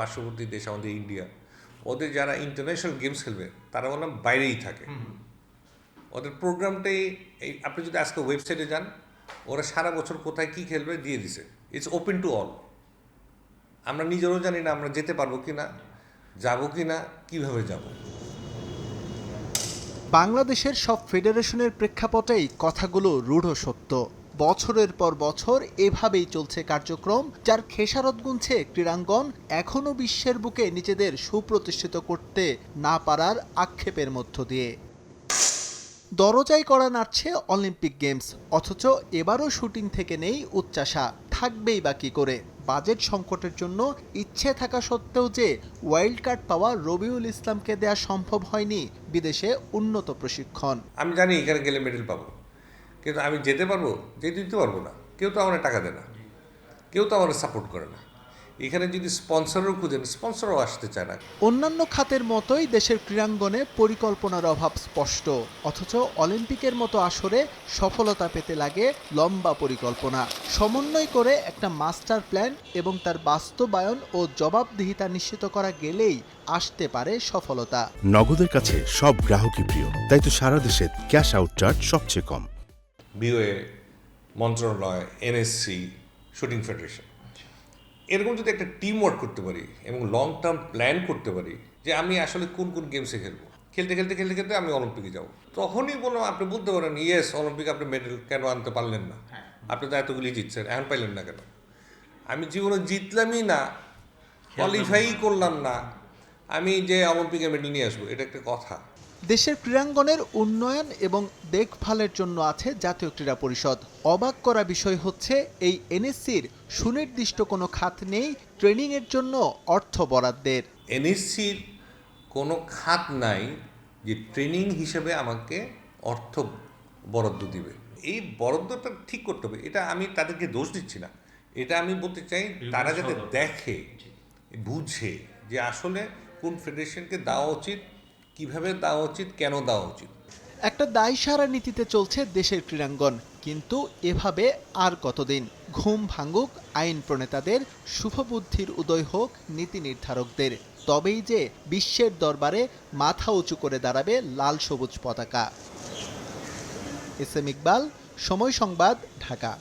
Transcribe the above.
পার্শ্ববর্তী দেশ আমাদের ইন্ডিয়া। ওদের যারা ইন্টারন্যাশনাল গেমস খেলবে তারা বললাম বাইরেই থাকে। ওদের প্রোগ্রামটাই এই আপনি যদি আজকে ওয়েবসাইটে যান ওরা সারা বছর কোথায় কি খেলবে দিয়ে দিছে। ইটস ওপেন টু অল আমরা নিজেরও জানি না আমরা যেতে পারব কি না যাব কি না কীভাবে যাব। বাংলাদেশের সব ফেডারেশনের প্রেক্ষাপটেই কথাগুলো রূঢ় সত্য। বছরের পর বছর এভাবেই চলছে কার্যক্রম, যার খেসারত গুনছে ক্রীড়াঙ্গন এখনও বিশ্বের বুকে নিজেদের সুপ্রতিষ্ঠিত করতে না পারার আক্ষেপের মধ্য দিয়ে। দরজাই করা নাড়ছে অলিম্পিক গেমস, অথচ এবারও শুটিং থেকে নেই উচ্চাসা থাকবেই বা কী করে? বাজেট সংকটের জন্য ইচ্ছে থাকা সত্ত্বেও যে ওয়াইল্ড কার্ড পাওয়া রবিউল ইসলামকে দেয়া সম্ভব হয়নি, বিদেশে উন্নত প্রশিক্ষণ। আমি জানি এখানে গেলে মেডেল পাবো। কিন্তু আমি যেতে পারব? যেতে দিতে পারব না। কেউ তো আমার টাকা দেয় না। কেউ তো আমার সাপোর্ট করে না। এখানে যদি স্পন্সরও খুঁজেন স্পন্সরও আসতে চায় না। অন্যান্য খাতের মতোই দেশের ক্রীড়াঙ্গনে পরিকল্পনার অভাব স্পষ্ট। অথচ অলিম্পিকের মতো আসরে সফলতা পেতে লাগে লম্বা পরিকল্পনা। সমন্বয় করে একটা মাস্টার প্ল্যান এবং তার বাস্তবায়ন ও জবাবদিহিতা নিশ্চিত করা গেলেই আসতে পারে সফলতা। নগদের কাছে সব গ্রাহকই প্রিয়। তাই তো সারা দেশে ক্যাশ আউট চার্জ সবচেয়ে কম। বিওএ মন্ত্রণালয় এনএসসি শুটিং ফেডারেশন এরকম যদি একটা টিম ওয়ার্ক করতে পারি এবং লং টার্ম প্ল্যান করতে পারি যে আমি আসলে কোন কোন গেমসে খেলব। খেলতে খেলতে খেলতে খেলতে আমি অলিম্পিকে যাব। তখনই বলো আপনি বলতে পারেন ইয়েস অলিম্পিক আপনি মেডেল কেন আনতে পারলেন না? আপনি তো এতগুলি জিতছেন এখন পাইলেন না কেন? আমি জীবনে জিতলামই না কোয়ালিফাই করলাম না। আমি যে অলিম্পিকে মেডেল নিয়ে আসব এটা একটা কথা। দেশের ক্রীড়াঙ্গনের উন্নয়ন এবং দেখভালের জন্য আছে জাতীয় ক্রীড়া পরিষদ। অবাক করা বিষয় হচ্ছে এই এনএসসির সুনির্দিষ্ট কোনো খাত নেই ট্রেনিংয়ের জন্য অর্থ বরাদ্দের। এনএসসির কোনো খাত নাই যে ট্রেনিং হিসেবে আমাকে অর্থ বরাদ্দ দিবে। এই বরাদ্দটা ঠিক করতে হবে এটা আমি তাদেরকে দোষ দিচ্ছি না। এটা আমি বলতে চাই তারা যাতে দেখে বুঝে যে আসলে কোন ফেডারেশনকে দেওয়া উচিত কীভাবে দেওয়া উচিত, কেন দেওয়া উচিত? একটা দায়সারা নীতিতে চলছে দেশের ক্রীড়াঙ্গন। কিন্তু এভাবে আর কতদিন? ঘুম ভাঙুক, আইন প্রণেতাদের শুভবুদ্ধির উদয় হোক নীতি নির্ধারকদের। তবেই যে বিশ্বের দরবারে মাথা উঁচু করে দাঁড়াবে লাল সবুজ পতাকা। এস এম ইকবাল, সময় সংবাদ, ঢাকা।